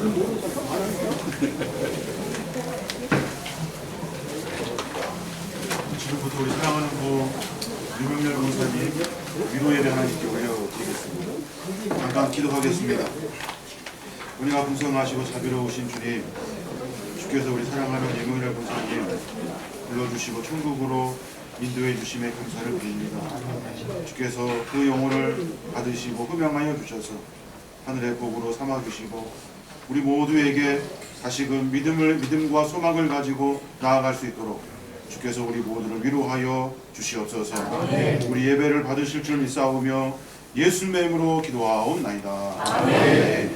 지금부터 우리 사랑하는 부 유명렬 목사님 위로 예배 하나님께 올려드리겠습니다. 잠깐 기도하겠습니다. 우리가 풍성하시고 자비로우신 주님, 주께서 우리 사랑하는 유명렬 목사님 불러주시고 천국으로 인도해 주심에 감사를 드립니다. 주께서 그 영혼을 받으시고 흠양하여 주셔서 하늘의 복으로 삼아 주시고 우리 모두에게 다시금 믿음을 믿음과 소망을 가지고 나아갈 수 있도록 주께서 우리 모두를 위로하여 주시옵소서. 우리 예배를 받으실 줄 믿사오며 예수님의 이름으로 기도하옵나이다. 아멘.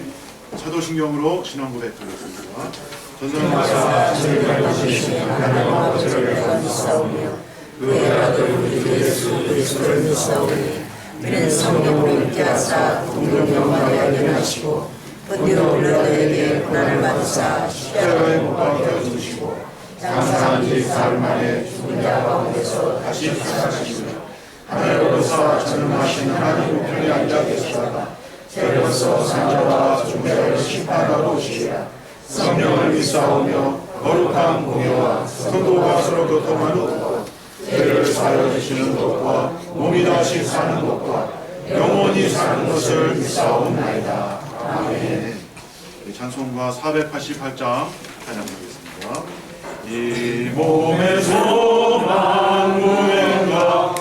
사도신경으로 신앙 고백하겠습니다. 전사님과 그는 성령으로 믿게 하사 동명령만에 알려하시고 본디로 빌라도에게 고난을 받으사 십자가에 못 박혀 죽으시고 장사한 지 사흘 만에 죽은 자 가운데서 다시 살아나시며 하늘로서 전능하신 하나님 우편에 앉아 계시다가 새로서 산자와 중자를 심판하러 오시리라 성령을 믿사오며 거룩한 공예와 성도가 서로 교통하는 것 죄를 사여 주시는 것과 몸이 다시 사는 것과 영원히 사는 것을 믿사옵나이다. 아멘. 찬송가 488장 찬양하겠습니다. 이 몸의 소망 무행가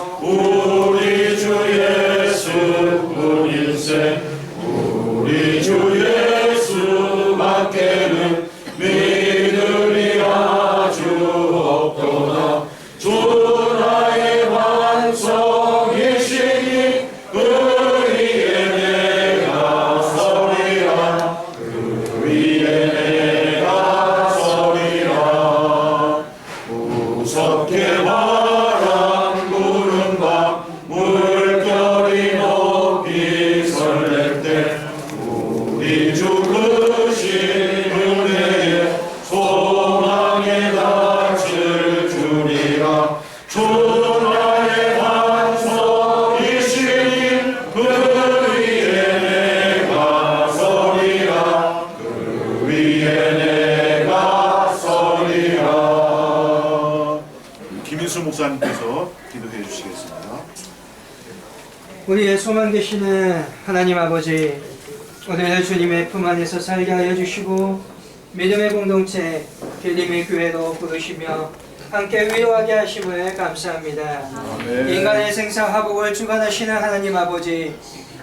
김인수 목사님께서 기도해 주시겠습니다. 우리의 소망 되시는 하나님 아버지 오늘 주님의 품 안에서 살게 하여 주시고 믿음의 공동체 길림의 교회로 부르시며 함께 위로하게 하심을 감사합니다. 인간의 생사 화복을 주관하시는 하나님 아버지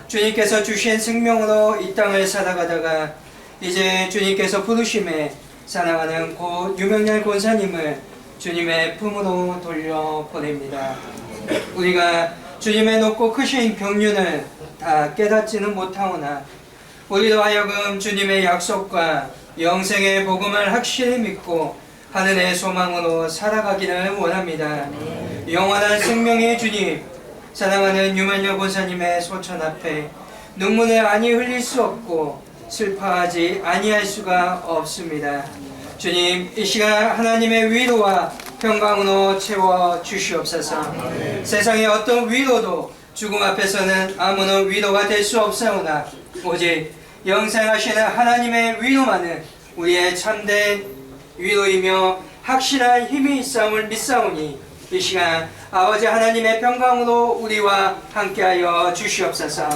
주님께서 주신 생명으로 이 땅을 살아가다가 이제 주님께서 부르심에 사랑하는 고 유명렬 권사님을 주님의 품으로 돌려보냅니다. 우리가 주님의 높고 크신 경륜을 다 깨닫지는 못하오나 우리로 하여금 주님의 약속과 영생의 복음을 확실히 믿고 하늘의 소망으로 살아가기를 원합니다. 영원한 생명의 주님, 사랑하는 유만여 권사님의 소천 앞에 눈물을 아니 흘릴 수 없고 슬퍼하지 아니할 수가 없습니다. 주님, 이 시간 하나님의 위로와 평강으로 채워 주시옵소서. 세상의 어떤 위로도 죽음 앞에서는 아무런 위로가 될 수 없사오나 오직 영생하시는 하나님의 위로만은 우리의 참된 위로이며 확실한 힘이 있사옴을 믿사오니 이 시간 아버지 하나님의 평강으로 우리와 함께하여 주시옵소서.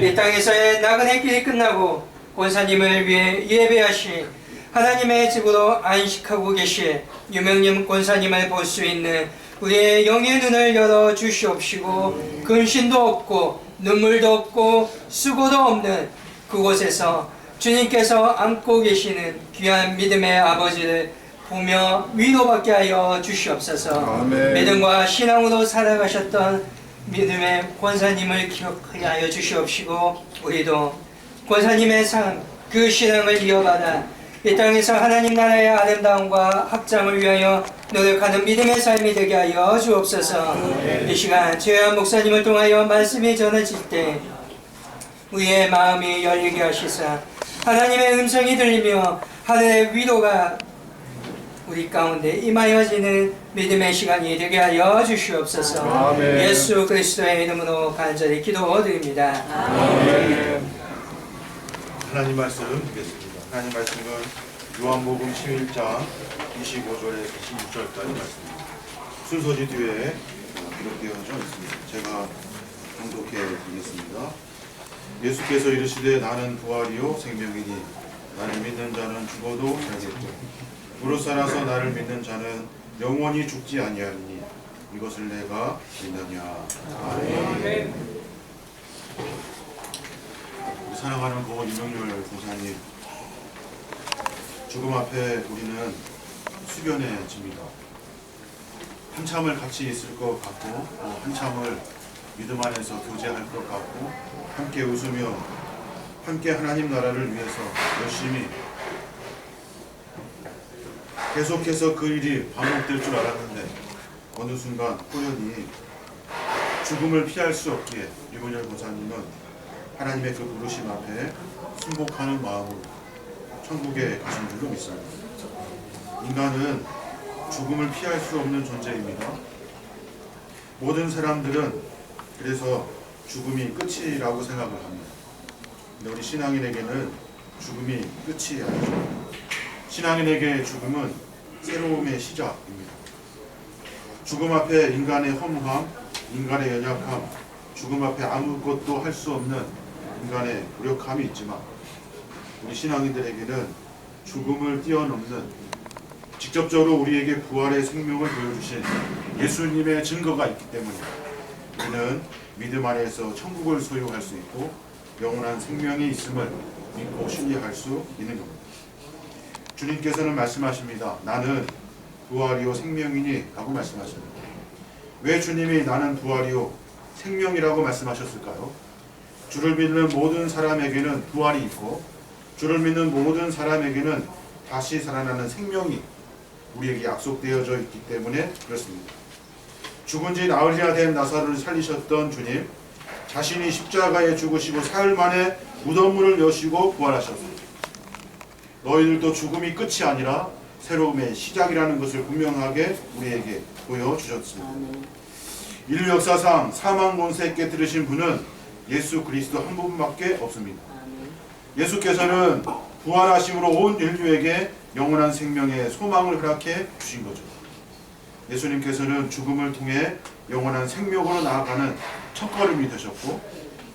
이 땅에서의 나그네 길이 끝나고 권사님을 위해 예배하시 하나님의 집으로 안식하고 계실 유명님 권사님을 볼 수 있는 우리의 영의 눈을 열어 주시옵시고 근심도 없고 눈물도 없고 수고도 없는 그곳에서 주님께서 안고 계시는 귀한 믿음의 아버지를 보며 위로받게 하여 주시옵소서 아멘. 믿음과 신앙으로 살아가셨던 믿음의 권사님을 기억하게 하여 주시옵시고 우리도 권사님의 삶, 그 신앙을 이어받아 이 땅에서 하나님 나라의 아름다움과 확장을 위하여 노력하는 믿음의 삶이 되게 하여 주옵소서. 이 시간 죄한 목사님을 통하여 말씀이 전해질 때 우리의 마음이 열리게 하시사 하나님의 음성이 들리며 하늘의 위로가 우리 가운데 임하여지는 믿음의 시간이 되게 하여 주시옵소서. 아멘. 예수 그리스도의 이름으로 간절히 기도드립니다. 하나님 말씀 듣겠습니다. 하나님 말씀은 요한복음 11장 25절에서 16절까지 말씀입니다. 순서지 뒤에 기록되어져 있습니다. 제가 봉독해 드리겠습니다. 예수께서 이르시되 나는 부활이요 생명이니 나를 믿는 자는 죽어도 살겠고 무릇 살아서 나를 믿는 자는 영원히 죽지 아니하리니 이것을 내가 믿느냐 아멘. 사랑하는 고 이명렬 고사님 죽음 앞에 우리는 수견해집니다. 한참을 같이 있을 것 같고 또 한참을 믿음 안에서 교제할 것 같고 함께 웃으며 함께 하나님 나라를 위해서 열심히 계속해서 그 일이 반복될 줄 알았는데 어느 순간 호연히 죽음을 피할 수 없기에 유문열 고사님은 하나님의 그 부르심 앞에 순복하는 마음으로 천국에 가신 줄로 믿습니다. 인간은 죽음을 피할 수 없는 존재입니다. 모든 사람들은 그래서 죽음이 끝이라고 생각을 합니다. 근데 우리 신앙인에게는 죽음이 끝이 아니죠. 신앙인에게 죽음은 새로움의 시작입니다. 죽음 앞에 인간의 허무함, 인간의 연약함, 죽음 앞에 아무것도 할 수 없는 인간의 무력함이 있지만 우리 신앙인들에게는 죽음을 뛰어넘는 직접적으로 우리에게 부활의 생명을 보여주신 예수님의 증거가 있기 때문에 우리는 믿음 안에서 천국을 소유할 수 있고 영원한 생명이 있음을 믿고 신뢰할 수 있는 겁니다. 주님께서는 말씀하십니다. 나는 부활이요 생명이니 라고 말씀하십니다. 왜 주님이 나는 부활이요 생명이라고 말씀하셨을까요? 주를 믿는 모든 사람에게는 부활이 있고 주를 믿는 모든 사람에게는 다시 살아나는 생명이 우리에게 약속되어져 있기 때문에 그렇습니다. 죽은 지 나흘이나 된 나사로를 살리셨던 주님 자신이 십자가에 죽으시고 사흘 만에 무덤문을 여시고 부활하셨습니다. 너희들도 죽음이 끝이 아니라 새로움의 시작이라는 것을 분명하게 우리에게 보여주셨습니다. 인류 역사상 사망 권세 깨뜨리신 분은 예수 그리스도 한 분밖에 없습니다. 예수께서는 부활하심으로 온 인류에게 영원한 생명의 소망을 허락해 주신 거죠. 예수님께서는 죽음을 통해 영원한 생명으로 나아가는 첫걸음이 되셨고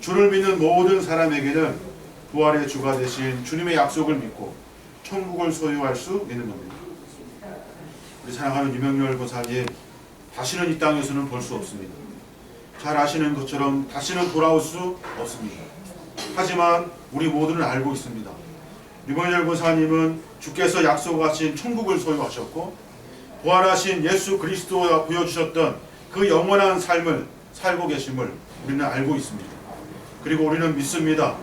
주를 믿는 모든 사람에게는 부활의 주가 되신 주님의 약속을 믿고 천국을 소유할 수 있는 겁니다. 우리 사랑하는 유명열 고사님 다시는 이 땅에서는 볼 수 없습니다. 잘 아시는 것처럼 다시는 돌아올 수 없습니다. 하지만 우리 모두는 알고 있습니다. 유명열 고사님은 주께서 약속하신 천국을 소유하셨고 부활하신 예수 그리스도가 보여주셨던 그 영원한 삶을 살고 계심을 우리는 알고 있습니다. 그리고 우리는 믿습니다.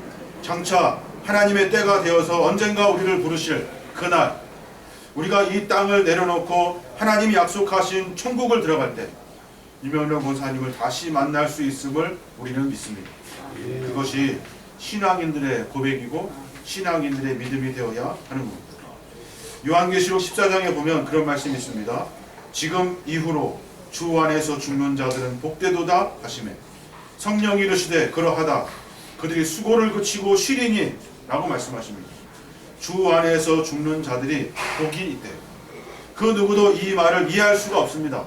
장차 하나님의 때가 되어서 언젠가 우리를 부르실 그날 우리가 이 땅을 내려놓고 하나님이 약속하신 천국을 들어갈 때 이명령 권사님을 다시 만날 수 있음을 우리는 믿습니다. 그것이 신앙인들의 고백이고 신앙인들의 믿음이 되어야 하는 겁니다. 요한계시록 14장에 보면 그런 말씀이 있습니다. 지금 이후로 주 안에서 죽는 자들은 복되도다 하시매 성령이 이르시되 그러하다 그들이 수고를 그치고 쉬리니 라고 말씀하십니다. 주 안에서 죽는 자들이 복이 있대요. 그 누구도 이 말을 이해할 수가 없습니다.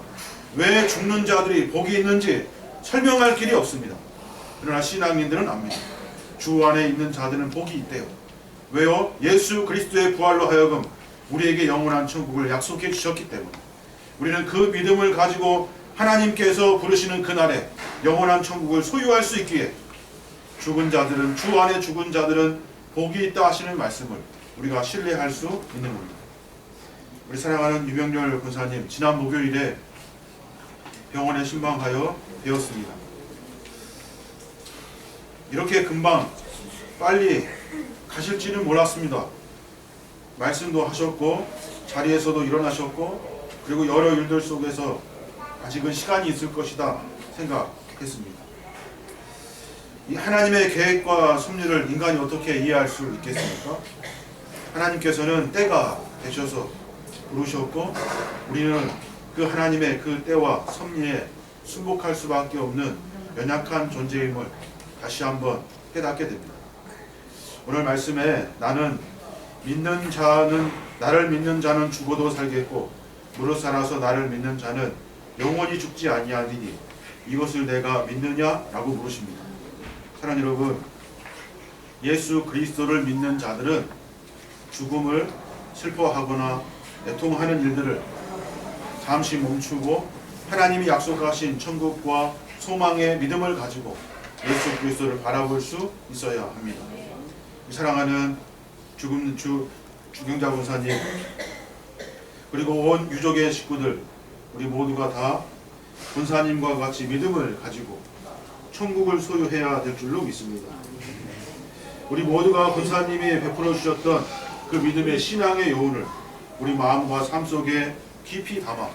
왜 죽는 자들이 복이 있는지 설명할 길이 없습니다. 그러나 신앙인들은 압니다. 주 안에 있는 자들은 복이 있대요. 왜요? 예수 그리스도의 부활로 하여금 우리에게 영원한 천국을 약속해 주셨기 때문에 우리는 그 믿음을 가지고 하나님께서 부르시는 그날에 영원한 천국을 소유할 수 있기에 죽은 자들은 주 안에 죽은 자들은 복이 있다 하시는 말씀을 우리가 신뢰할 수 있는 겁니다. 우리 사랑하는 유명렬 군사님 지난 목요일에 병원에 신방하여 되었습니다. 이렇게 금방 빨리 가실지는 몰랐습니다. 말씀도 하셨고 자리에서도 일어나셨고 그리고 여러 일들 속에서 아직은 시간이 있을 것이다 생각했습니다. 이 하나님의 계획과 섭리를 인간이 어떻게 이해할 수 있겠습니까? 하나님께서는 때가 되셔서 부르셨고 우리는 그 하나님의 그 때와 섭리에 순복할 수밖에 없는 연약한 존재임을 다시 한번 깨닫게 됩니다. 오늘 말씀에 나는 믿는 자는 나를 믿는 자는 죽어도 살겠고 무릇 살아서 나를 믿는 자는 영원히 죽지 아니하리니 이것을 내가 믿느냐라고 물으십니다. 사랑하는 여러분, 예수 그리스도를 믿는 자들은 죽음을 슬퍼하거나 애통하는 일들을 잠시 멈추고 하나님이 약속하신 천국과 소망의 믿음을 가지고 예수 그리스도를 바라볼 수 있어야 합니다. 사랑하는 죽음 주 주경자 권사님 그리고 온 유족의 식구들 우리 모두가 다 권사님과 같이 믿음을 가지고 천국을 소유해야 될 줄로 믿습니다. 우리 모두가 권사님이 베풀어 주셨던 그 믿음의 신앙의 여운을 우리 마음과 삶 속에 깊이 담아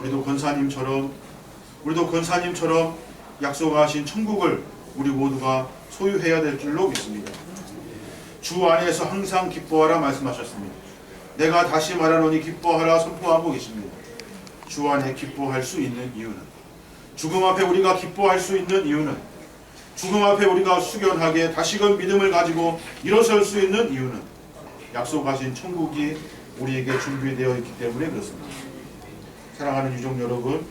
우리도 권사님처럼 우리도 권사님처럼 약속하신 천국을 우리 모두가 소유해야 될 줄로 믿습니다. 주 안에서 항상 기뻐하라 말씀하셨습니다. 내가 다시 말하노니 기뻐하라 선포하고 계십니다. 주 안에 기뻐할 수 있는 이유는 죽음 앞에 우리가 기뻐할 수 있는 이유는 죽음 앞에 우리가 숙연하게 다시금 믿음을 가지고 일어설 수 있는 이유는 약속하신 천국이 우리에게 준비되어 있기 때문에 그렇습니다. 사랑하는 유족 여러분,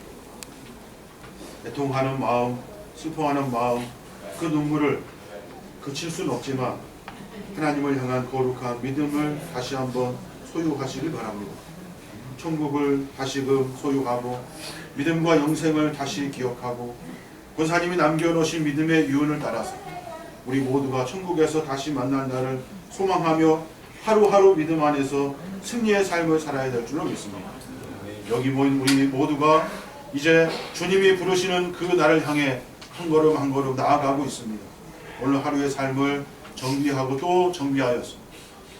애통하는 마음, 슬퍼하는 마음, 그 눈물을 그칠 수는 없지만 하나님을 향한 거룩한 믿음을 다시 한번 소유하시길 바랍니다. 천국을 다시금 소유하고 믿음과 영생을 다시 기억하고 권사님이 남겨놓으신 믿음의 유언을 따라서 우리 모두가 천국에서 다시 만날 날을 소망하며 하루하루 믿음 안에서 승리의 삶을 살아야 될 줄로 믿습니다. 여기 모인 우리 모두가 이제 주님이 부르시는 그 날을 향해 한 걸음 한 걸음 나아가고 있습니다. 오늘 하루의 삶을 정비하고 또 정비하여서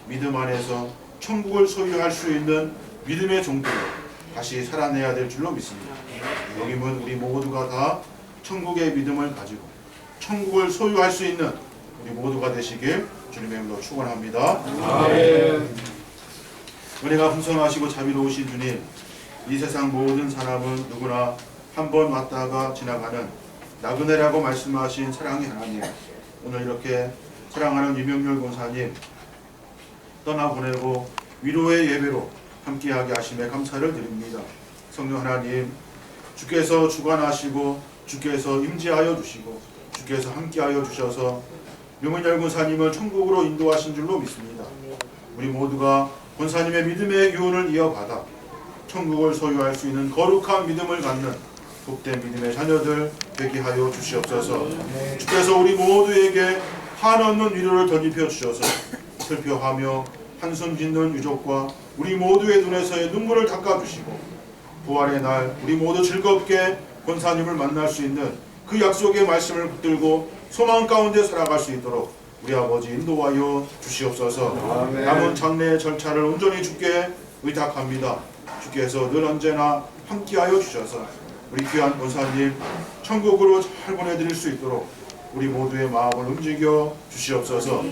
믿음 안에서 천국을 소유할 수 있는 믿음의 종들을 다시 살아내야 될 줄로 믿습니다. 여기 모인 우리 모두가 다 천국의 믿음을 가지고 천국을 소유할 수 있는 우리 모두가 되시길 주님의 이름으로 축원합니다. 은혜가 풍성하시고 자비로우신 주님, 이 세상 모든 사람은 누구나 한 번 왔다가 지나가는 나그네라고 말씀하신 사랑의 하나님, 오늘 이렇게 사랑하는 유명렬 권사님 떠나보내고 위로의 예배로 함께하게 하심에 감사를 드립니다. 성령 하나님, 주께서 주관하시고 주께서 임재하여 주시고 주께서 함께하여 주셔서 유명렬 권사님을 천국으로 인도하신 줄로 믿습니다. 우리 모두가 권사님의 믿음의 교훈을 이어받아 천국을 소유할 수 있는 거룩한 믿음을 갖는 복된 믿음의 자녀들 되게 하여 주시옵소서. 주께서 우리 모두에게 한없는 위로를 덧입혀 주셔서 슬퍼하며 한숨 짓는 유족과 우리 모두의 눈에서의 눈물을 닦아 주시고 부활의 날 우리 모두 즐겁게 권사님을 만날 수 있는 그 약속의 말씀을 붙들고 소망 가운데 살아갈 수 있도록 우리 아버지 인도하여 주시옵소서. 남은 장례 절차를 온전히 주께 의탁합니다. 주께서 늘 언제나 함께하여 주셔서 우리 귀한 권사님 천국으로 잘 보내드릴 수 있도록 우리 모두의 마음을 움직여 주시옵소서.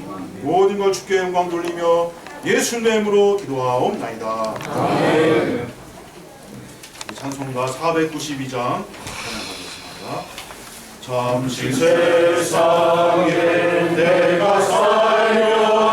모든 걸 주께 영광 돌리며 예수님의 이름으로 기도하옵나이다. 이 찬송가 492장 찬양하겠습니다. 잠시 세상에 내가 살면서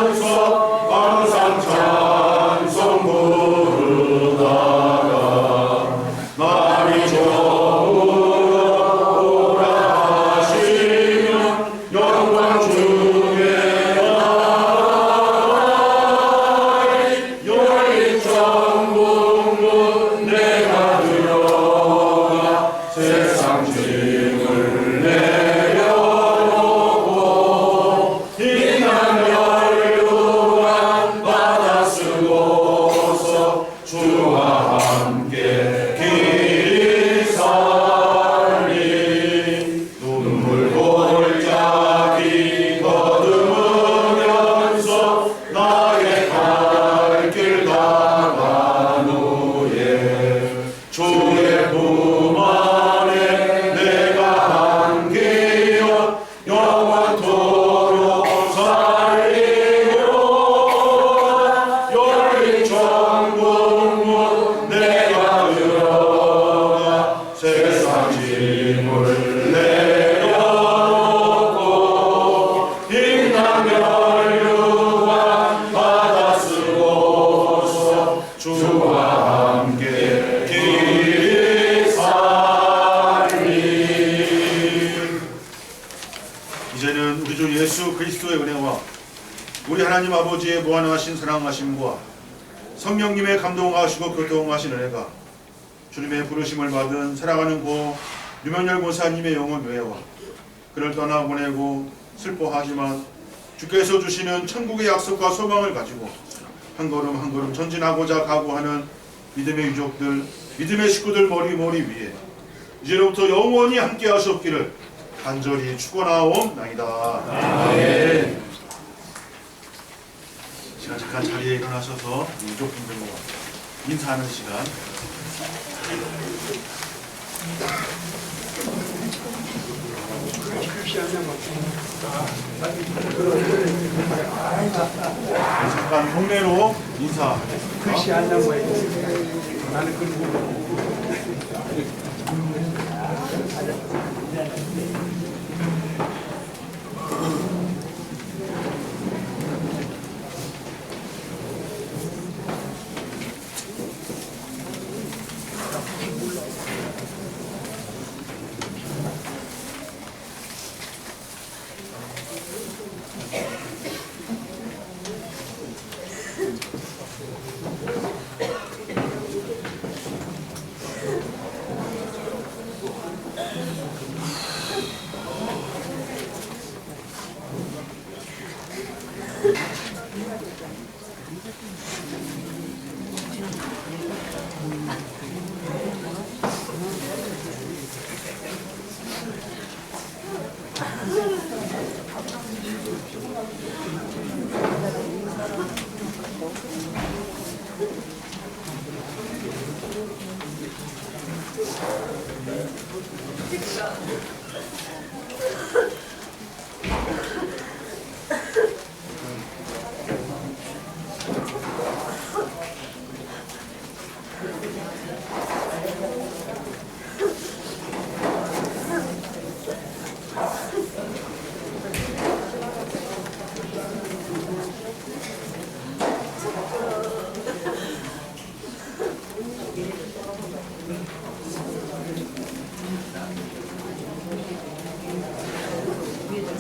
아버지의 무한하신 사랑하심과 성령님의 감동하시고 교통하신 은혜가 주님의 부르심을 받은 살아가는 고 유명열 고사님의 영혼 외와 그를 떠나 보내고 슬퍼하지만 주께서 주시는 천국의 약속과 소망을 가지고 한 걸음 한 걸음 전진하고자 각오하는 믿음의 유족들, 믿음의 식구들 머리 머리 위에 이제로부터 영원히 함께 하셨기를 간절히 축원하옵나이다. 아멘. 잠깐 자리에 일어나셔서 유족분들과 인사하는 시간. 네, 잠깐 동네로 인사하겠습니다. 거예요. 가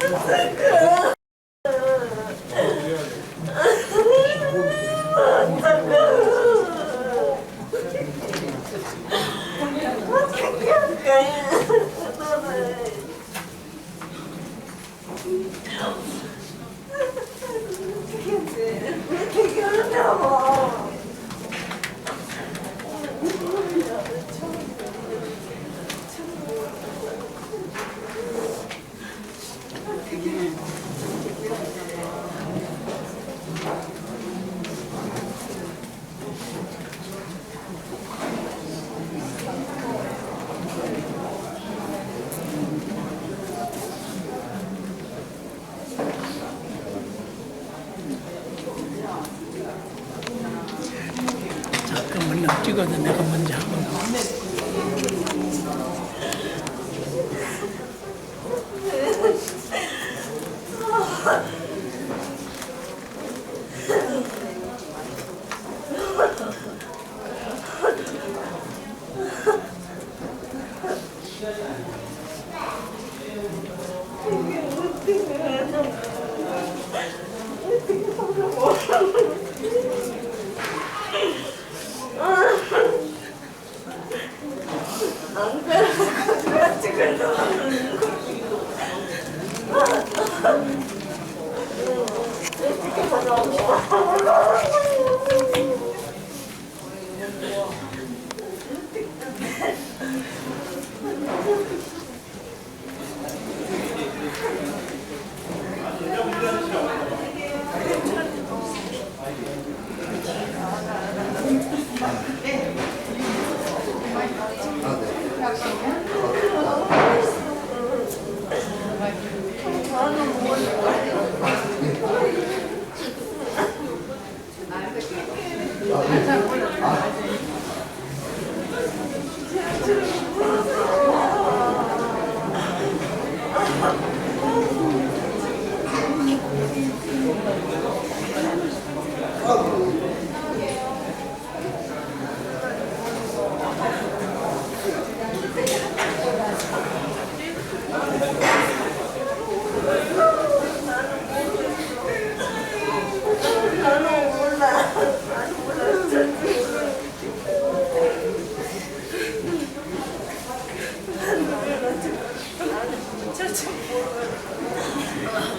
すごい! 찍어도 내가 먼저 하고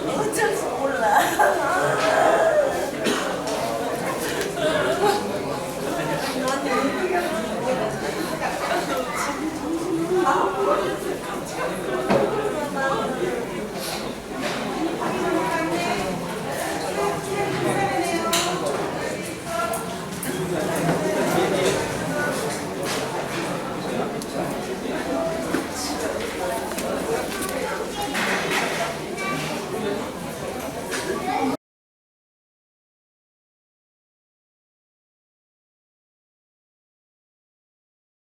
어쩔 수 몰라.